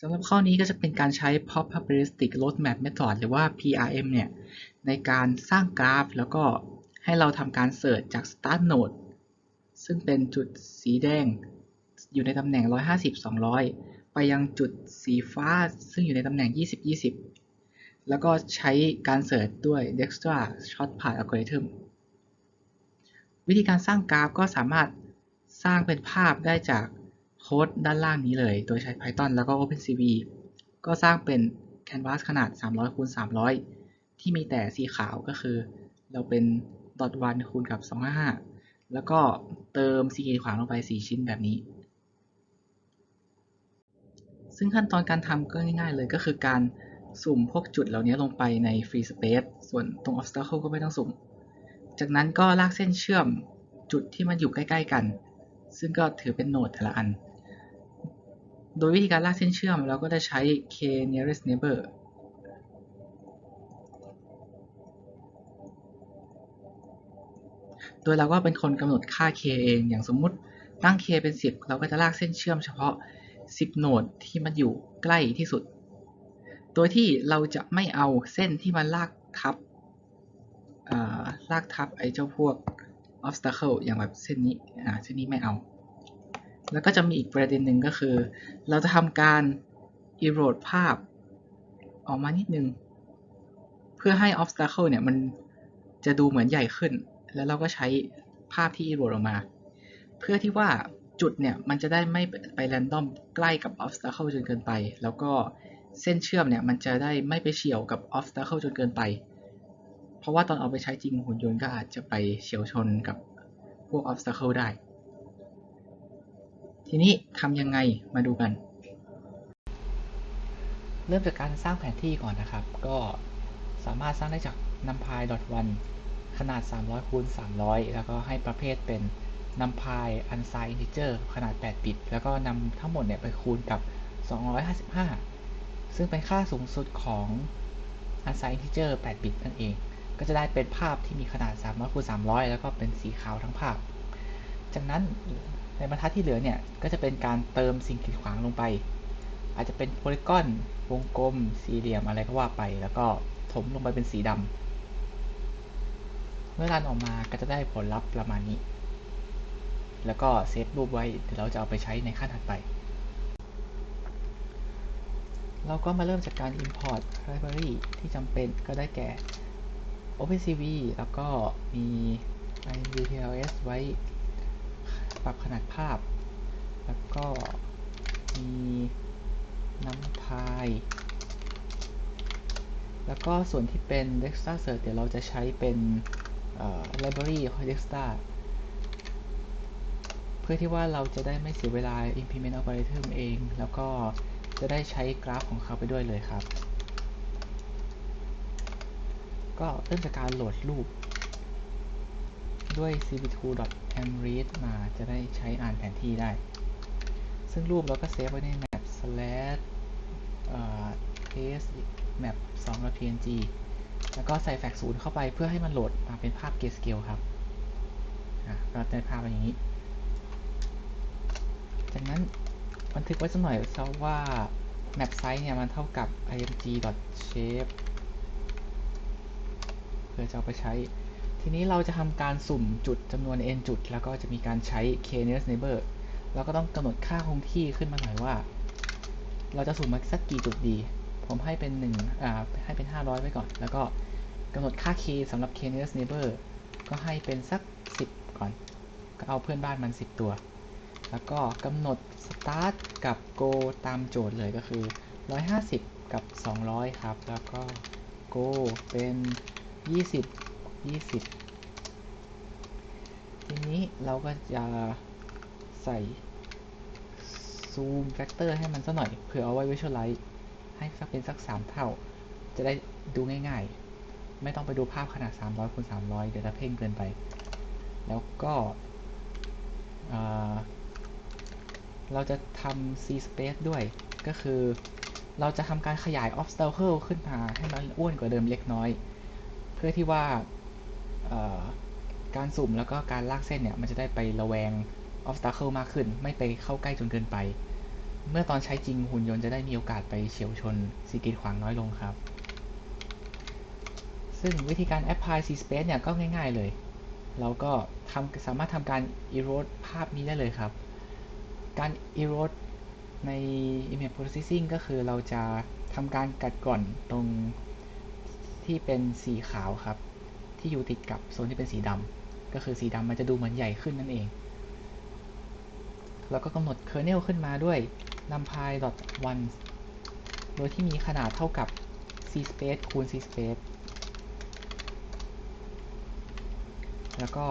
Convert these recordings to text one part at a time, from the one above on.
สำหรับข้อนี้ก็จะเป็นการใช้ probabilistic roadmap method หรือว่า PRM เนี่ย ในการสร้างกราฟ แล้วก็ให้เราทำการเสิร์ชจาก start node ซึ่งเป็นจุดสีแดง อยู่ในตำแหน่ง 150 200 ไปยังจุดสีฟ้า ซึ่งอยู่ในตำแหน่ง 20 20 แล้วก็ใช้การเสิร์ชด้วย Dijkstra Shortcut Algorithm วิธีการสร้างกราฟก็สามารถสร้างเป็นภาพได้จาก โค้ดด้านล่างนี้เลย โดยใช้ Python แล้วก็ OpenCV ก็สร้างเป็น Canvas ขนาด 300คูณ300 ที่มีแต่สีขาวก็คือ เราเป็น dot o คูณกับ 255 แล้วก็เติมสีขีดขวางลงไป 4 ชิ้นแบบนี้ ซึ่งขั้นตอนการทำก็ง่ายๆเลยก็คือการสุ่มพวกจุดเหล่านี้ลงไปใน free space ส่วนตรง obstacle ก็ไม่ต้องสุ่ม จากนั้นก็ลากเส้นเชื่อมจุดที่มันอยู่ใกล้ ๆ กัน ซึ่งก็ถือเป็นโนดแต่ละอัน โดยวิธีการลากเส้นเชื่อมเราก็จะใช้ k nearest neighbor โดยเราก็เป็นคนกำหนดค่า k เอง อย่างสมมุติตั้ง k เป็น 10 เราก็จะลากเส้นเชื่อมเฉพาะ 10 โนดที่มันอยู่ใกล้ที่สุด โดยที่เราจะไม่เอาเส้นที่มันลากทับลากทับไอ้เจ้าพวก obstacle อย่างแบบเส้นนี้เส้นนี้ไม่เอา แล้วก็จะมีอีกประเด็นหนึ่งก็คือ เราจะทำการ erode ภาพออกมานิดนึง เพื่อให้ obstacle เนี่ยมันจะดูเหมือนใหญ่ขึ้น แล้วเราก็ใช้ภาพที่ erode ออกมา เพื่อที่ว่าจุดเนี่ยมันจะได้ไม่ไป random ใกล้กับ obstacle จนเกินไป แล้วก็เส้นเชื่อมเนี่ยมันจะได้ไม่ไปเฉียวกับ obstacle จนเกินไป เพราะว่าตอนเอาไปใช้จริงหุ่นยนต์ก็อาจจะไปเฉียวชนกับพวก obstacle ได้ ทีนี้ทำยังไงมาดูกัน เริ่มจากการสร้างแผนที่ก่อนนะครับ ก็สามารถสร้างได้จาก numpy .1 ขนาด 300คูณ300 แล้วก็ให้ประเภทเป็น numpy unsigned integer ขนาด 8 บิต แล้วก็นำทั้งหมดเนี่ยไปคูณกับ 255 ซึ่งเป็นค่าสูงสุดของ unsigned integer 8บิตนั่นเอง ก็จะได้เป็นภาพที่มีขนาด 300คูณ300 แล้วก็เป็นสีขาวทั้งภาพ จากนั้น ในบรรทัดที่เหลือเนี่ยก็จะเป็นการเติมสิ่งกีดขวางลงไป อาจจะเป็นโพลีกอนวงกลม สี่เหลี่ยมอะไรก็ว่าไป แล้วก็ถมลงไปเป็นสีดำเมื่อรันออกมาก็จะได้ผลลัพธ์ประมาณนี้ แล้วก็เซฟรูปไว้เดี๋ยวเราจะเอาไปใช้ในขั้นถัดไป เราก็มาเริ่มจากการ import library ที่จำเป็นก็ได้แก่ OpenCV แล้วก็มี IUTLS ไว้ ปรับขนาดภาพ แล้วก็มีน้ำพาย แล้วก็ส่วนที่เป็น Dexta Search เดี๋ยวเราจะใช้เป็น library ของ Dexta เพื่อที่ว่าเราจะได้ไม่เสียเวลา implement algorithm เอง แล้วก็จะได้ใช้กราฟของเขาไปด้วยเลยครับ ก็เริ่มจากการโหลดรูป ด้วย cv2.amread มาจะได้ใช้อ่านแผนที่ได้ ซึ่งรูปเราก็เซฟไว้ใน map slash test map 2 png แล้วก็ใส่แฟกซ์ศูนย์เข้าไปเพื่อให้มันโหลดมาเป็นภาพ grayscale ครับก็ได้ภาพอย่างนี้ จากนั้นบันทึกไว้สักหน่อยซะว่า map size เนี่ยมันเท่ากับ img.shape เพื่อจะเอาไปใช้ ทีนี้เราจะทำการสุ่มจุดจำนวน n จุด แล้วก็จะมีการใช้ k nearest neighbor เราก็ต้องกำหนดค่าคงที่ขึ้นมาหน่อยว่า เราจะสุ่มมาสักกี่จุดดี ผมให้เป็น1อ่าให้เป็น 500 ไว้ก่อน แล้วก็กำหนดค่า k สำหรับ k nearest neighbor ก็ให้เป็นสัก 10 ก่อน ก็เอาเพื่อนบ้านมัน 10 ตัว แล้วก็กำหนด start กับ go ตามโจทย์เลยก็คือ 150 กับ 200 ครับ แล้วก็ go เป็น 20 20 ทีนี้เราก็จะใส่ซูมแฟกเตอร์ให้มันสักหน่อย เผื่อเอาไว้ visualize ให้สักเป็นสัก 3 เท่า จะได้ดูง่ายๆ ไม่ต้องไปดูภาพขนาด 300คูณ300 เดี๋ยวจะเพ่งเกินไป แล้วก็เราจะทำ c space ด้วย ก็คือเราจะทำการขยาย obstacle ขึ้นมาให้มันอ้วนกว่าเดิมเล็กน้อย เพื่อที่ว่า การสุ่มแล้วก็การลากเส้นเนี่ยมันจะได้ไประแวง obstacle มากขึ้น ไม่ไปเข้าใกล้จนเกินไป เมื่อตอนใช้จริงหุ่นยนต์จะได้มีโอกาสไปเฉียวชนสิ่งกีดขวางน้อยลงครับ ซึ่งวิธีการ apply C space เนี่ยก็ง่าย ๆเลย เราก็ทำสามารถทำการ erode ภาพนี้ได้เลยครับ การ erode ใน image processing ก็คือเราจะทำการกัดกร่อนตรงที่เป็นสีขาวครับ ที่อยู่ติดกับโซนที่เป็นสีดำ ก็คือสีดำมันจะดูเหมือนใหญ่ขึ้นนั่นเอง แล้วก็กำหนด kernel ขึ้นมาด้วย numpy dot o n โดยที่มีขนาดเท่ากับ c space คูณ c space แล้วก็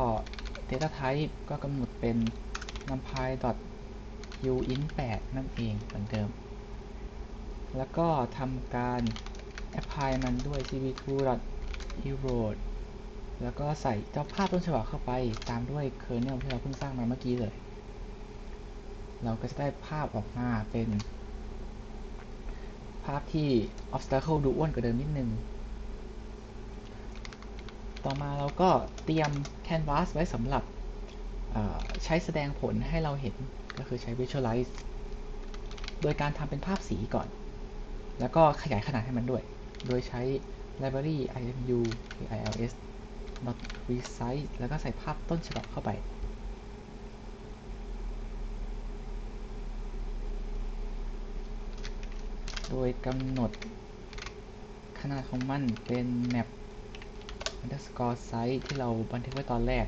data type ก็กำหนดเป็น numpy dot uint 8นั่นเองเหมือนเดิม แล้วก็ทำการ apply มันด้วย cv2 dot erode แล้วก็ใส่เจ้าภาพต้นฉบับเข้าไป ตามด้วย kernel ที่เราเพิ่งสร้างมาเมื่อกี้เลย เราก็จะได้ภาพออกมาเป็น ภาพที่ obstacle ดูอ้วนกว่าเดิมนิดนึง ต่อมาเราก็เตรียม canvas ไว้สำหรับใช้แสดงผลให้เราเห็นก็คือใช้ visualize โดยการทำเป็นภาพสีก่อน แล้วก็ขยายขนาดให้มันด้วย โดยใช้ library imu หรือ ils resize แล้วก็ใส่ภาพต้นฉบับเข้าไป โดยกำหนดขนาดของมันเป็น map underscore size ที่เราบันทึกไว้ตอนแรก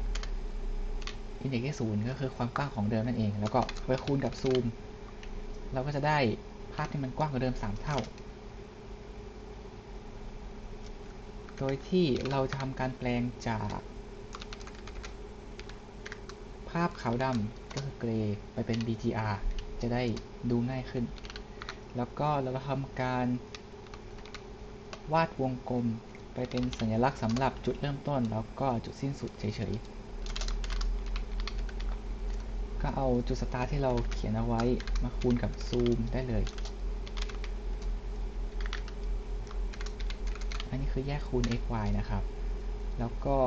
index ที่ศูนย์ก็คือความกว้างของเดิมนั่นเอง แล้วก็ไปคูณกับซูม เราก็จะได้ภาพที่มันกว้างกว่าเดิม 3 เท่า โดยที่เราจะทำการแปลงจาก ภาพขาวดำก็คือเกรย์ไปเป็น BGR จะได้ดูง่ายขึ้น แล้วก็เราทำการวาดวงกลมไปเป็นสัญลักษณ์สำหรับจุดเริ่มต้น แล้วก็จุดสิ้นสุดเฉยๆ ก็เอาจุดสตาร์ทที่เราเขียนเอาไว้มาคูณกับซูมได้เลย นนี้คือแยกคูณ x y นะครับ แล้วก็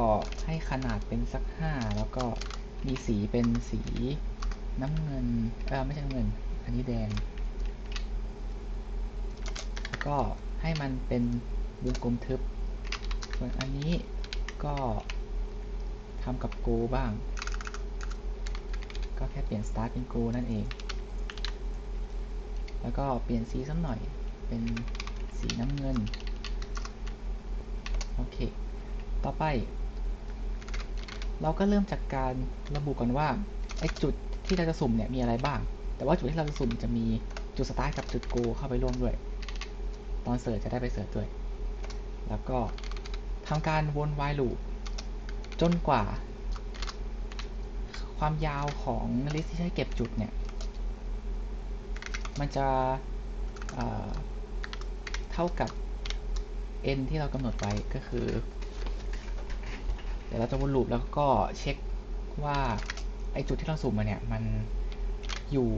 ให้ขนาดเป็นสัก 5 แล้วก็มีสีเป็นสีน้ำเงิน เออไม่ใช่น้ำเงิน อันนี้แดง แล้วก็ให้มันเป็นวงกลมทึบ ส่วนอันนี้ก็ทำกับ go บ้าง ก็แค่เปลี่ยน start เป็น go นั่นเอง แล้วก็เปลี่ยนสีสักหน่อย เป็นสีน้ำเงิน โอเค ต่อไป เราก็เริ่มจากการระบุก่อนว่าไอ้จุดที่เราจะสุ่มเนี่ยมีอะไรบ้าง แต่ว่าจุดที่เราจะสุ่มจะมีจุดสตาร์ทกับจุด go เข้าไปร่วมด้วย ตอนเสิร์ชจะได้ไปเสิร์ชด้วย แล้วก็ทำการวน while loop จนกว่า ความยาวของ list ที่ใช้เก็บจุดเนี่ย มันจะเเท่ากับ n ที่เรากำหนดไว้ก็คือ เดี๋ยวเราจะวนลูปแล้วก็เช็คว่าไอจุดที่เราสุ่มมาเนี่ยมันอยู่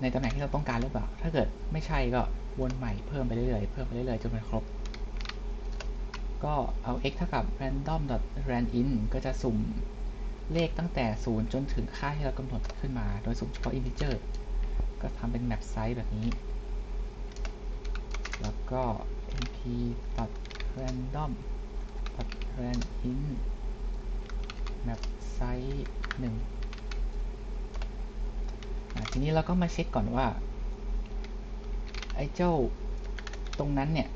ในตำแหน่งที่เราต้องการหรือเปล่า ถ้าเกิดไม่ใช่ก็วนใหม่เพิ่มไปเรื่อยๆ เพิ่มไปเรื่อยๆ จนมันครบ ก็เอา x เท่ากับ random randin ก็จะสุ่มเลขตั้งแต่ 0 จนถึงค่าที่เรากำหนดขึ้นมา โดยสุ่มเฉพาะ integer ก็ทำเป็น map size แบบนี้ แล้วก็ np ตัด random ตัด randin map size 1ทีนี้เราก็มาเช็คก่อนว่า ไอ้เจ้าตรงนั้นเนี่ย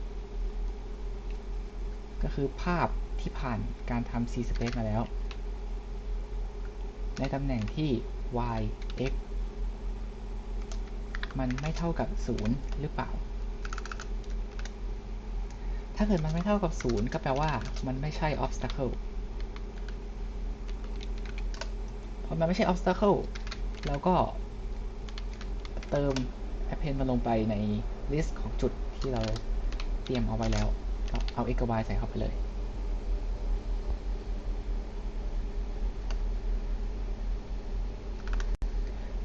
ก็คือภาพที่ผ่านการทำ c space มาแล้ว ในตำแหน่งที่ y x มันไม่เท่ากับ 0 หรือเปล่า ถ้าเกิดมันไม่เท่ากับ 0 ก็แปลว่ามันไม่ใช่ obstacle พอมันไม่ใช่ obstacle เราก็เติม append มันลงไปใน list ของจุดที่เราเตรียมเอาไว้แล้ว ก็เอา x กับ y ใส่เข้าไปเลย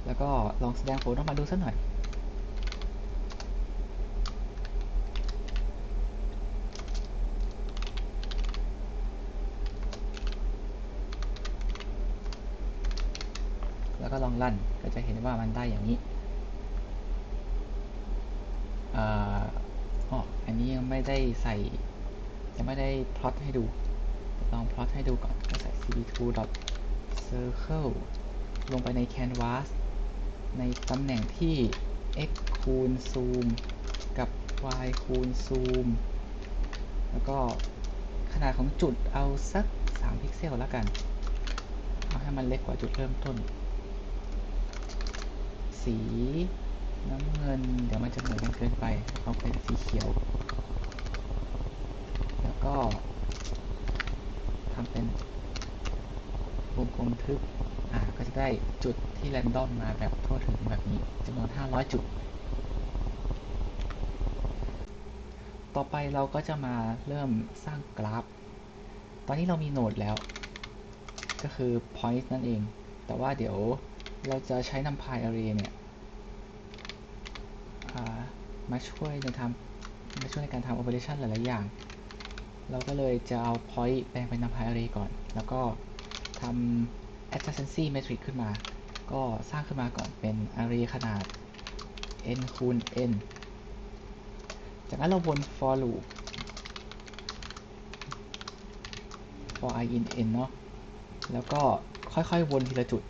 แล้วก็ลองแสดงผลออกมาดูสักหน่อย แลั่น ก็จะเห็นว่ามันได้อย่างนี้อ้ออันนี้ยังไม่ได้ใส่ ยังไม่ได้พลอตให้ดู ลองพลอตให้ดูก่อน ก็ใส่ cd2.circle ลงไปใน canvas ในตำแหน่งที่ x คูณ zoom กับ y คูณ zoom แล้วก็ขนาดของจุดเอาสัก 3 พิกเซลแล้วกัน เอาให้มันเล็กกว่าจุดเริ่มต้น สีน้ำเงิน เดี๋ยวมันจะเหมือนกันเกินไป เอาเป็นสีเขียว แล้วก็ทำเป็นวงกลมทึบ อ่า ก็จะได้จุดที่แรนดอมมาแบบทั่วถึงแบบนี้จำนวน 500 จุด ต่อไปเราก็จะมาเริ่มสร้างกราฟ ตอนนี้เรามีโนดแล้ว ก็คือ point นั่นเอง แต่ว่าเดี๋ยว เราจะใช้ numpy array เนี่ยมาช่วยในทำมาช่วยในการทำ operation หลาย ๆ อย่าง เราก็เลยจะเอา point แปลงเป็น numpy array ก่อน แล้วก็ทำ adjacency metric ขึ้นมา ก็สร้างขึ้นมาก่อนเป็น array ขนาด n คูณ n จากนั้นเราวน for loop for i in n เนาะ แล้วก็ค่อย ๆ วนทีละจุด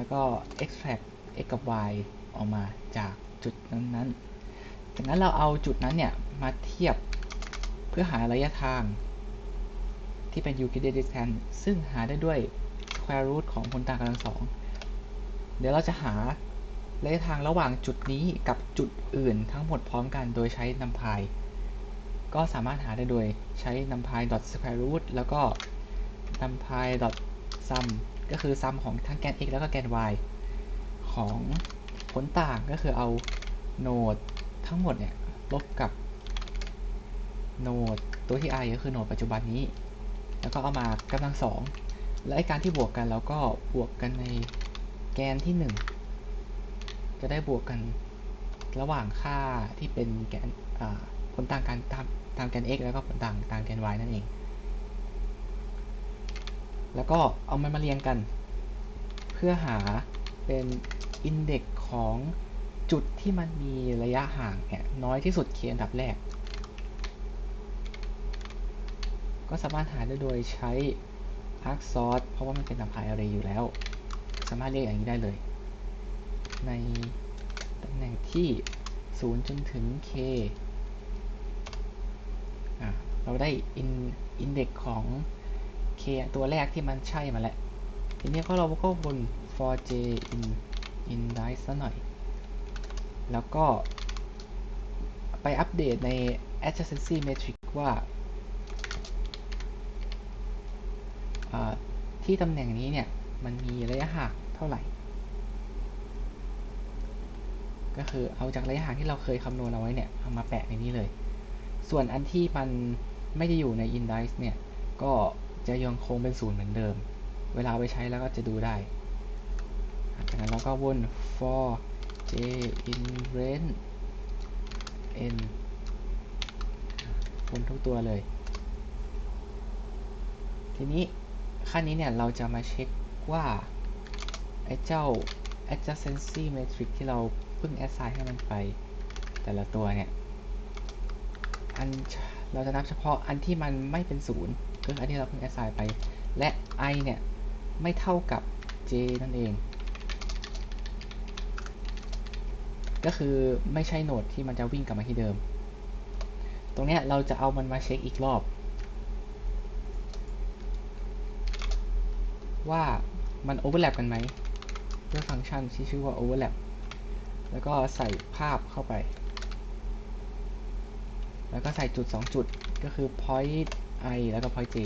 แล้วก็ extract x กับ y ออกมาจากจุดนั้นๆ จากนั้นเราเอาจุดนั้นเนี่ย มาเทียบเพื่อหาระยะทางที่เป็น Euclidean distance ซึ่งหาได้ด้วย square root ของผลต่างกำลังสอง เดี๋ยวเราจะหาระยะทางระหว่างจุดนี้กับจุดอื่นทั้งหมดพร้อมกันโดยใช้ numpy ก็สามารถหาได้โดยใช้ numpy square root แล้วก็ numpy sum ก็คือ sum ของทั้งแกน x แล้วก็แกน y ของผลต่างก็คือเอาโนดทั้งหมดเนี่ยลบกับโนดตัวที่ i ก็คือโนดปัจจุบันนี้ แล้วก็เอามากำลังสองและการที่บวกกันแล้วก็บวกกันในแกนที่ 1 จะได้บวกกันระหว่างค่าที่เป็นแกนผลต่างกันตามตามแกน x แล้วก็ผลต่างตามแกน y นั่นเอง แล้วก็เอามันมาเรียงกัน เพื่อหาเป็นอินเด็กของจุดที่มันมีระยะห่างเนี่ยน้อยที่สุดเคอันดับแรก ก็สามารถหาได้โดยใช้ arc sort เพราะว่ามันเป็น numpy array อยู่แล้ว สามารถเรียกอย่างนี้ได้เลย ในตำแหน่งที่ 0 จนถึง k อะเราได้ in index ของ k ตัวแรกที่มันใช่มาแล้ว ทีนี้ก็เราก็บน for j in indice ซะหน่อย แล้วก็ ไปอัปเดตใน adjacency metric ว่าที่ตำแหน่งนี้เนี่ย มันมีระยะห่างเท่าไหร่ ก็คือเอาจากระยะห่างที่เราเคยคำนวณเอาไว้เนี่ย เอามาแปะในนี้เลย ส่วนอันที่มันไม่ได้อยู่ใน indice เนี่ย ก็ จะยังคงเป็นศูนย์เหมือนเดิม เวลาไปใช้แล้วก็จะดูได้ จากนั้นเราก็วน for j in range n วนทุกตัวเลย ทีนี้ขั้นนี้เนี่ยเราจะมาเช็คว่าไอ้เจ้า adjacency matrix ที่เราเพิ่ง assign ให้มันไป แต่ละตัวเนี่ย อัน เราจะนับเฉพาะอันที่มันไม่เป็นศูนย์ก็คืออันที่เราเพิ่ง assign ไป และ i เนี่ย ไม่เท่ากับ j นั่นเอง ก็คือไม่ใช่โหนดที่มันจะวิ่งกลับมาที่เดิม ตรงนี้เราจะเอามันมาเช็คอีกรอบ ว่ามัน overlap กันไหมด้วยฟังก์ชันที่ชื่อว่า overlap แล้วก็ใส่ภาพเข้าไป แล้วก็ใส่จุด 2 จุดก็คือ point i แล้วก็ point j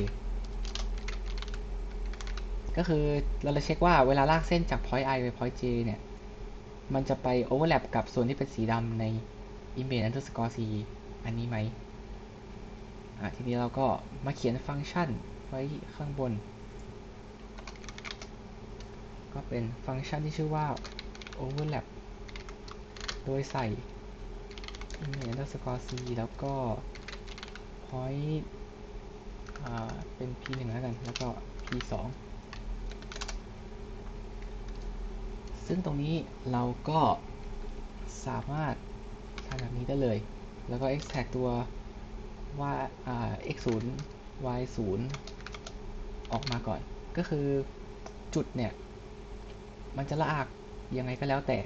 ก็คือเราจะเช็คว่าเวลาลากเส้นจาก point i ไป point j เนี่ย มันจะไป overlap กับส่วนที่เป็นสีดำใน image underscore c อันนี้ไหมอะทีนี้เราก็มาเขียนฟังก์ชันไว้ข้างบน ก็เป็นฟังก์ชันที่ชื่อว่า overlap โดยใส่ image underscore c แล้วก็ point เป็น p 1แล้วกัน แล้วก็ p 2ซึ่งตรงนี้เราก็สามารถทำแบบนี้ได้เลย แล้วก็ extract ตัวว่าา x 0 y 0ออกมาก่อน ก็คือจุดเนี่ย มันจะละอากยังไงก็แล้วแต่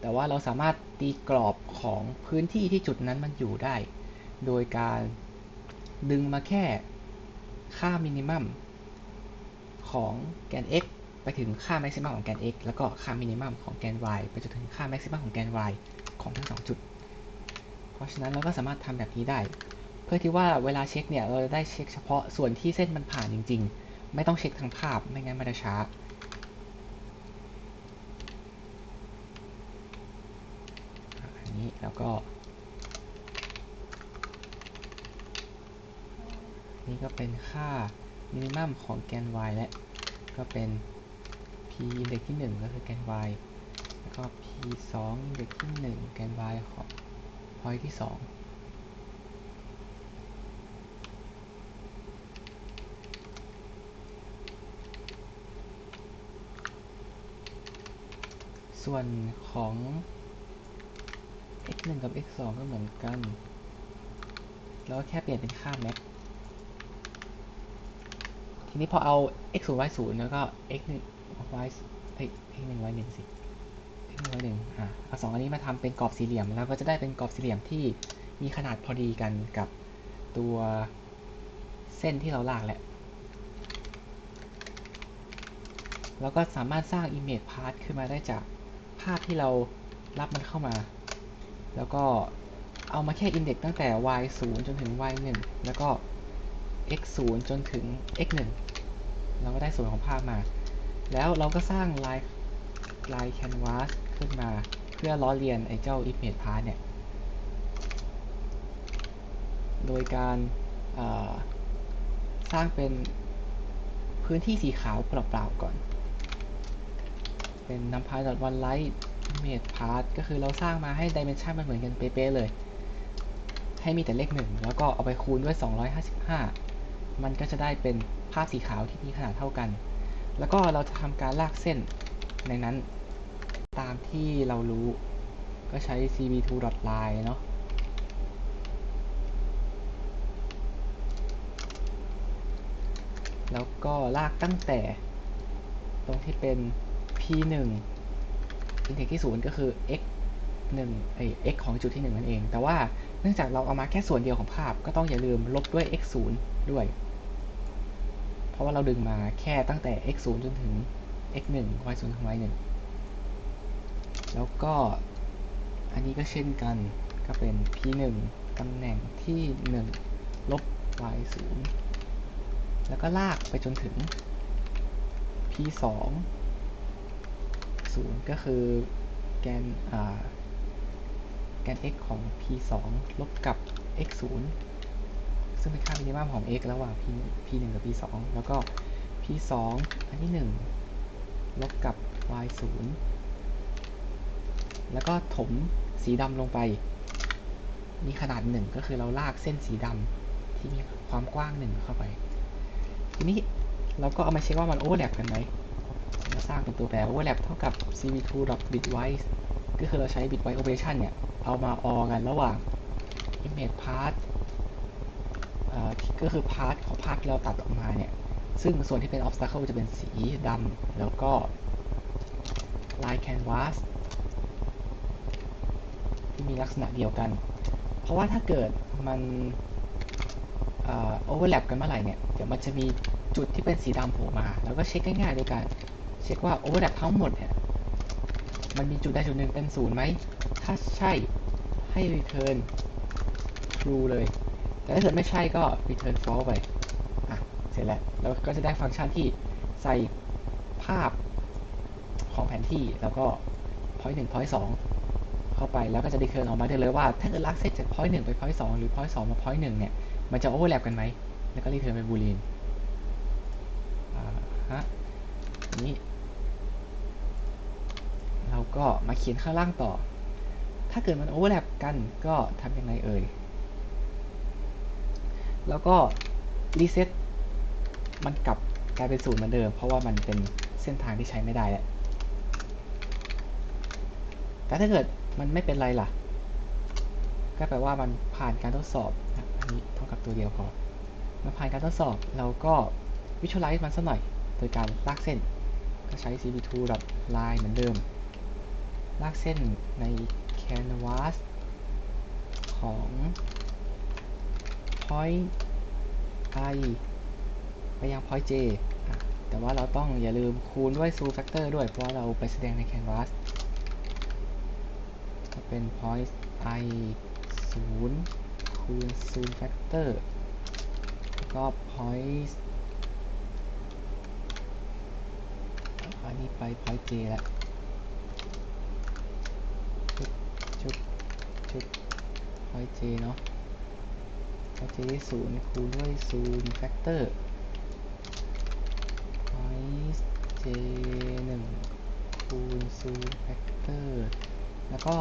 แต่ว่าเราสามารถตีกรอบของพื้นที่ที่จุดนั้นมันอยู่ได้ โดยการดึงมาแค่ค่ามินิมัมของแกน x ไปถึงค่าแม็กซิมัมของแกน x แล้วก็ค่ามินิมัมของแกน y ไปจนถึงค่าแม็กซิมัมของแกน y ของทั้งสองจุด เพราะฉะนั้นเราก็สามารถทำแบบนี้ได้ เพื่อที่ว่าเวลาเช็คเนี่ย เราจะได้เช็คเฉพาะส่วนที่เส้นมันผ่านจริง ๆ ไม่ต้องเช็คทางภาพ ไม่งั้นมันจะช้า อันนี้ แล้วก็ นี่ก็เป็นค่ามินิมัมของแกน y และก็เป็น p อินเด็กที่ 1 ก็คือแกน y แล้วก็ p 2อินเด็กที่ 1 แกน y ของ point ที่2ส่วนของ x 1กับ x 2ก็เหมือนกัน แล้วแค่เปลี่ยนเป็นค่า max ทีนี้พอเอา x 0 y 0แล้วก็ x 1 y เฮ้ย x 1 y 1สิ x 1 y 1อะเอาสองอันนี้มาทำเป็นกรอบสี่เหลี่ยม แล้วก็จะได้เป็นกรอบสี่เหลี่ยมที่มีขนาดพอดีกันกับตัวเส้นที่เราลากแหละ แล้วก็สามารถสร้าง image path ขึ้นมาได้จากภาพที่เรารับมันเข้ามา แล้วก็เอามาแค่ index ตั้งแต่ y 0จนถึง y 1แล้วก็ x 0จนถึง x 1เราก็ได้ส่วนของภาพมา แล้วเราก็สร้างลายลาย canvas ขึ้นมา เพื่อล้อเลียนไอ้เจ้า image path เนี่ย โดยการสร้างเป็นพื้นที่สีขาวเปล่าๆก่อน เป็น numpy one light image path ก็คือเราสร้างมาให้ dimension มันเหมือนกันเป๊ะๆเลย ให้มีแต่เลขหนึ่งแล้วก็เอาไปคูณด้วย 255 มันก็จะได้เป็นภาพสีขาวที่มีขนาดเท่ากัน แล้วก็เราจะทำการลากเส้นในนั้นตามที่เรารู้ก็ใช้ cv2.line เนาะแล้วก็ลากตั้งแต่ตรงที่เป็น p1 อินเทกที่ 0 ก็คือ x 1ไอ x ของจุดที่ 1 นั่นเอง แต่ว่าเนื่องจากเราเอามาแค่ส่วนเดียวของภาพ ก็ต้องอย่าลืมลบด้วย x 0ด้วย เพราะว่าเราดึงมาแค่ตั้งแต่ x 0จนถึง x 1 y 0ถึง y 1แล้วก็อันนี้ก็เช่นกันก็เป็น p 1ตำแหน่งที่ 1 ลบ y 0แล้วก็ลากไปจนถึง p 2 0ก็คือแกนแกน x ของ p 2ลบกับ x 0ซึ่งเป็นค่ามินิมัมของ x ระหว่าง p p 1กับ p 2แล้วก็ p 2อันที่ 1 ลบกับ y 0แล้วก็ถมสีดำลงไป มีขนาด 1 ก็คือเราลากเส้นสีดำที่มีความกว้าง 1 เข้าไป ทีนี้เราก็เอามาเช็คว่ามันโอเวอร์แลปกันไหม มาสร้างเป็นตัวแปร overlap เท่ากับ cv2.bitwise ก็คือเราใช้ bitwise operation เนี่ย เอามาออกันระหว่าง image path ก็คือ path ของภาพที่เราตัดออกมาเนี่ย ซึ่งส่วนที่เป็น obstacle จะเป็นสีดำแล้วก็ line canvas ที่มีลักษณะเดียวกัน เพราะว่าถ้าเกิดมันโอเวอร์แลปกันเมื่อไหร่เนี่ย เดี๋ยวมันจะมีจุดที่เป็นสีดำโผล่มา แล้วก็เช็คง่ายๆโดยการ เช็คว่าโอเวอร์แลปทั้งหมดเนี่ยมันมีจุดใดจุดหนึ่งเป็นศูนย์ไหม ถ้าใช่ให้ return true เลย แต่ถ้าเกิดไม่ใช่ก็ return false ไป อะ เสร็จแล้ว แล้วก็จะได้ฟังก์ชันที่ใส่ภาพของแผนที่แล้วก็ point 1 point 2 เข้าไปแล้วก็จะ return ออกมาได้เลยว่า ถ้าเกิดลากเส้นจาก point 1 ไป point 2 หรือ point 2 มา point 1 เนี่ย มันจะ overlap กันไหม แล้วก็ return เป็น boolean อ่าฮะ นี้ ก็มาเขียนข้างล่างต่อ ถ้าเกิดมันโอเวอร์แลปกันก็ทำยังไงเอ่ย แล้วก็รีเซ็ตมันกลับกลายเป็นศูนย์เหมือนเดิม เพราะว่ามันเป็นเส้นทางที่ใช้ไม่ได้แล้ว แต่ถ้าเกิดมันไม่เป็นไรล่ะ ก็แปลว่ามันผ่านการทดสอบนะอันนี้เท่ากับตัวเดียวพอมันผ่านการทดสอบเราก็ visualize มันสักหน่อย โดยการลากเส้น ก็ใช้ cp2 line เหมือนเดิม ลากเส้นใน canvas ของ point i ไปยัง point j แต่ว่าเราต้องอย่าลืมคูณด้วย zoom factor ด้วยเพราะเราไปแสดงใน canvas ก็เป็น point i 0คูณ zoom factor แล้วก็ point อันนี้ไป point j แล้วชุดชุด ชุด point j เนาะ point j ได้ศูนย์คูณด้วย zoom factor point j 1คูณ zoom factor แล้วก็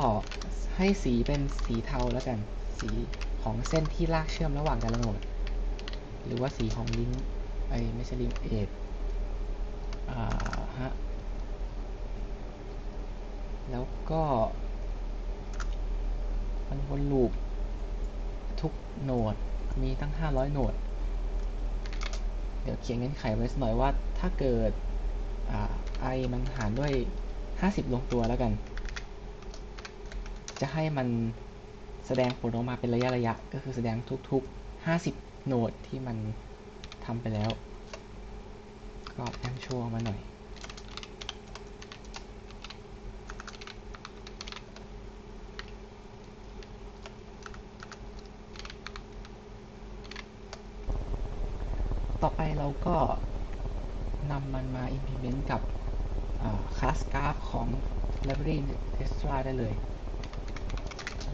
ให้สีเป็นสีเทาแล้วกัน สีของเส้นที่ลากเชื่อมระหว่างแต่ละโหนด หรือว่าสีของลิงก์ไอไม่ใช่ลิงก์เอทอ่าฮะ แล้วก็ วนลูปทุกโหนดมีตั้ง 500 โหนด เดี๋ยวเขียนเงื่อนไขไว้สักหน่อยว่าถ้าเกิดไอมันหารด้วย 50 ลงตัวแล้วกัน จะให้มันแสดงผลออกมาเป็นระยะระยะ ก็คือแสดงทุกๆ 50 โหนดที่มันทำไปแล้ว ก็แอมโชว์มาหน่อย ต่อไปเราก็นำมัน มา implement กับคลาสกราฟของ library extra ได้เลย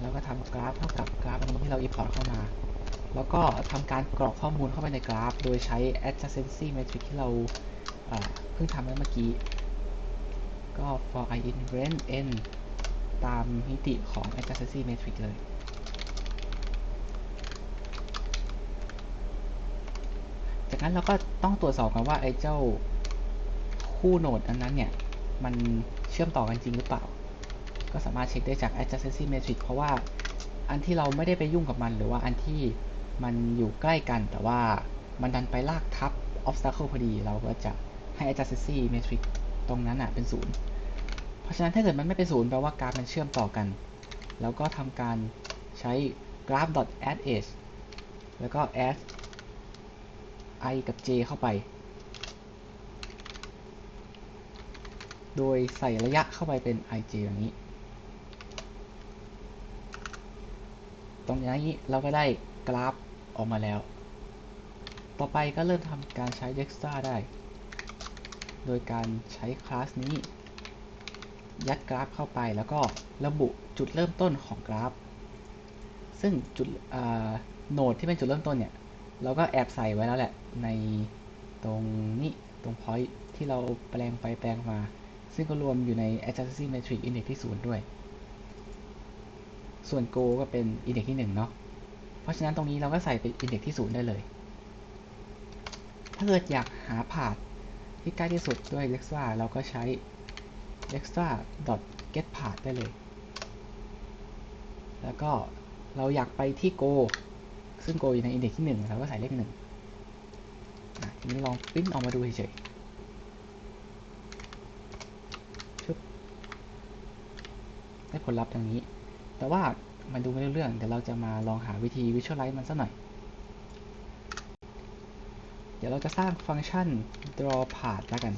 แล้วก็ทำกราฟเท่ากับกราฟอันนี้ที่เรา import เข้ามา แล้วก็ทำการกรอกข้อมูลเข้าไปในกราฟ โดยใช้ adjacency matrix ที่เราเพิ่งทำไว้เมื่อกี้ ก็ for i invent n ตามมิติของ adjacency matrix เลยจากนั้นเราก็ต้องตรวจสอบกันว่าไอ้เจ้า คู่โหนดอันนั้นเนี่ย มันเชื่อมต่อกันจริงหรือเปล่า ก็สามารถเช็คได้จาก adjacency matrix เพราะว่าอันที่เราไม่ได้ไปยุ่งกับมัน หรือว่าอันที่มันอยู่ใกล้กัน แต่ว่ามันดันไปลากทับ obstacle พอดี เราก็จะให้ adjacency matrix ตรงนั้นอะเป็นศูนย์เพราะฉะนั้นถ้าเกิดมันไม่เป็นศูนย์แปลว่ากราฟมันเชื่อมต่อกัน แล้วก็ทำการใช้ graph add edge แล้วก็ add i กับ j เข้าไป โดยใส่ระยะเข้าไปเป็น ij อย่างนี้ ตรงนี้เราก็ได้กราฟออกมาแล้ว ต่อไปก็เริ่มทำการใช้ Dextra ได้ โดยการใช้คลาสนี้ ยัดกราฟเข้าไปแล้วก็ระบุจุดเริ่มต้นของกราฟ ซึ่งจุดโนดที่เป็นจุดเริ่มต้นเนี่ย เราก็แอบใส่ไว้แล้วแหละในตรงนี้ตรง point ที่เราแปลงไปแปลงมา ซึ่งก็รวมอยู่ใน adjacency matrix index ที่ 0 ด้วย ส่วน go ก็เป็น index ที่ 1 เนาะ เพราะฉะนั้นตรงนี้เราก็ใส่เป็น index ที่ 0 ได้เลย ถ้าเกิดอยากหาผาดที่ใกล้ที่สุดด้วย Lextra เราก็ใช้ Lextra get path ได้เลย แล้วก็เราอยากไปที่ go ซึ่ง go อยู่ใน index ที่ 1 เราก็ใส่เลข1ทีนี้ลองปริ้นออกมาดูเฉยๆ ได้ผลลัพธ์อย่างนี้ แต่ว่ามันดูไม่เรื่องเดี๋ยวเราจะมาลองหาวิธี visualize มันสักหน่อย เดี๋ยวเราจะสร้างฟังก์ชัน draw path แล้วกัน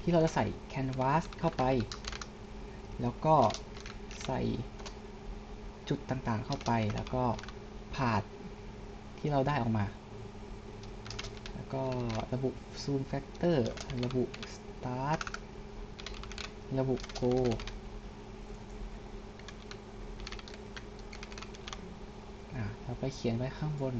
ที่เราจะใส่ canvas เข้าไป แล้วก็ใส่จุดต่างๆเข้าไปแล้วก็ path ที่เราได้ออกมา แล้วก็ระบุ zoom factor ระบุ start ระบุโกเราไปเขียนไว้ข้างบน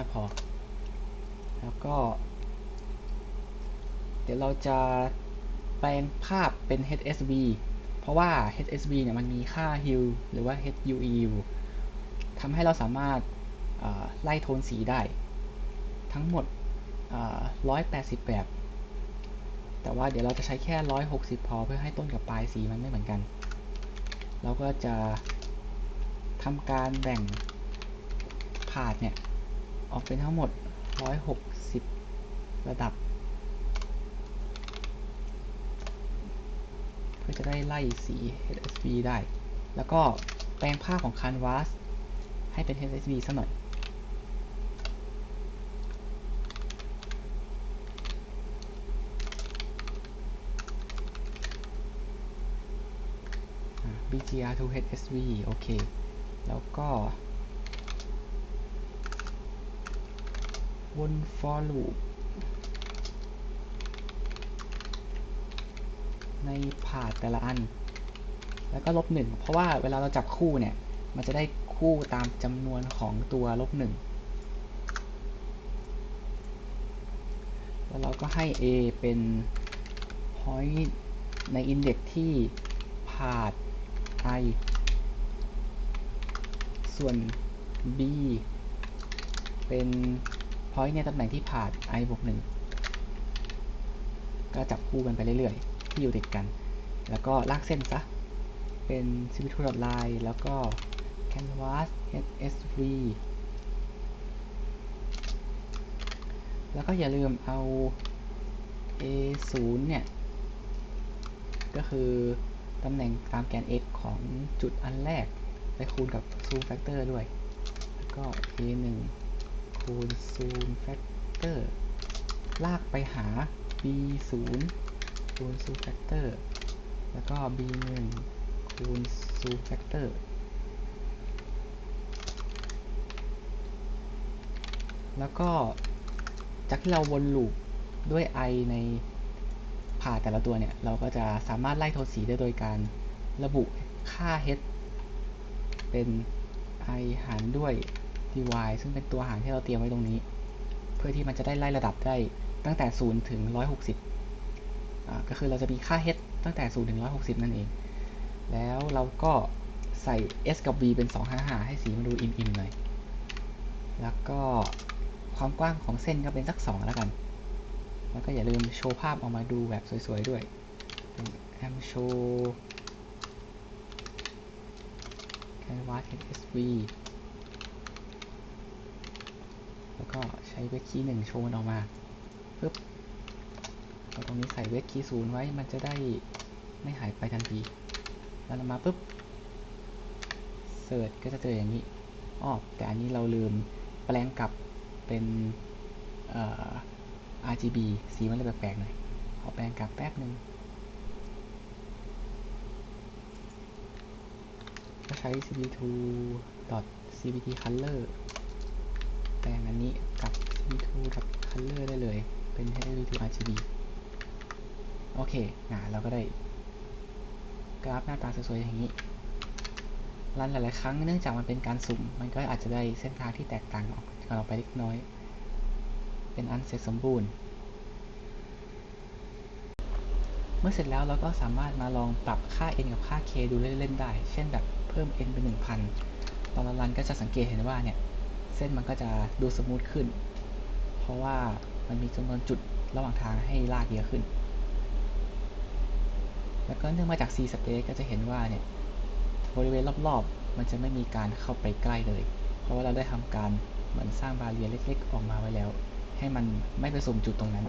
จะพอ แล้วก็ เดี๋ยวเราจะแปลงภาพเป็น HSV เพราะว่า HSV เนี่ยมันมีค่า hue หรือว่า HUE อยู่ทำให้เราสามารถไล่โทนสีได้ ทั้งหมดอ่า180 แบบ แต่ว่าเดี๋ยวเราจะใช้แค่ 160 พอเพื่อให้ต้นกับปลายสีมันไม่เหมือนกัน เราก็จะทำการแบ่งผาดเนี่ย ออกเป็นทั้งหมด 160 ระดับ เพื่อจะได้ไล่สี HSV ได้ แล้วก็แปลงภาพของ Canvas ให้เป็น HSV สักหน่อยอ BGR to HSV โอเค แล้วก็ วน for loop ในผาดแต่ละอัน แล้วก็ลบหนึ่งเพราะว่าเวลาเราจับคู่เนี่ย มันจะได้คู่ตามจำนวนของตัวลบหนึ่งแล้วเราก็ให้ A เป็น point ใน index ที่ผาด i ส่วน B เป็น point ในตำแหน่งที่ผ่าด i บวกหนึ่งก็จับคู่กันไปเรื่อยๆ ที่อยู่ติดกัน แล้วก็ลากเส้นซะ เป็น c v 2 line แล้วก็ canvas hsv แล้วก็อย่าลืมเอา a 0เนี่ย ก็คือตำแหน่งตามแกน x ของจุดอันแรก ไปคูณกับ zoom factor ด้วย แล้วก็ a 1 คูณ zoom factor ลากไปหา b 0คูณ zoom factor แล้วก็ b 1คูณ zoom factor แล้วก็จากที่เราวนลูปด้วย i ในผ่าแต่ละตัวเนี่ย เราก็จะสามารถไล่โทนสีได้โดยการระบุค่า h เป็น i หารด้วย dy ซึ่งเป็นตัวหารที่เราเตรียมไว้ตรงนี้ เพื่อที่มันจะได้ไล่ระดับได้ตั้งแต่ 0 ถึง 160อ่าก็คือเราจะมีค่า h ตั้งแต่ 0 ถึง 160 นั่นเอง แล้วเราก็ใส่ s กับ v เป็น 255 ให้สีมันดูอิ่มๆหน่อย แล้วก็ความกว้างของเส้นก็เป็นสัก 2 แล้วกัน แล้วก็อย่าลืมโชว์ภาพออกมาดูแบบสวยๆด้วยแอมโชว์ Canvas HSV แล้ว ก็ใช้เวทคีย์หนึ่งโชว์มันออกมาปึ๊บเราตรงนี้ใส่เวทคีย์ศูนย์ไว้มันจะได้ไม่หายไปทันที แล้วเรามาปุ๊บเสิร์ชก็จะเจออย่างนี้อ้อแต่อันนี้เราลืมแปลงกลับเป็นเอ่อ RGB สีมันเลยแปลกๆหน่อยขอแปลงกลับแป๊บหนึ่งก็ใช้ cp2.cpt color แปลงอันนี้กับ cp2.color ได้เลย เป็น hv2 rgb โอเคงาเราก็ได้ กราฟหน้าตาสวยๆอย่างนี้รันหลายๆครั้งเนื่องจากมันเป็นการสุ่ม มันก็อาจจะได้เส้นทางที่แตกต่างออกกันออกไปเล็กน้อย เป็นอันเสร็จสมบูรณ์ เมื่อเสร็จแล้วเราก็สามารถมาลองปรับค่า n กับค่า k ดูเล่นๆได้ เช่นแบบเพิ่ม n เป็น 1000 ตอนเรารันก็จะสังเกตเห็นว่าเนี่ย เส้นมันก็จะดูสมูทขึ้น เพราะว่ามันมีจำนวนจุดระหว่างทางให้ลากเยอะขึ้น แล้วก็เนื่องมาจาก c space ก็จะเห็นว่าเนี่ยบริเวณรอบๆ มันจะไม่มีการเข้าไปใกล้เลย เพราะว่าเราได้ทำการเหมือนสร้างบาเรียเล็ก ๆ ออกมาไว้แล้ว ให้มันไม่ไปสุ่มจุดตรงนั้น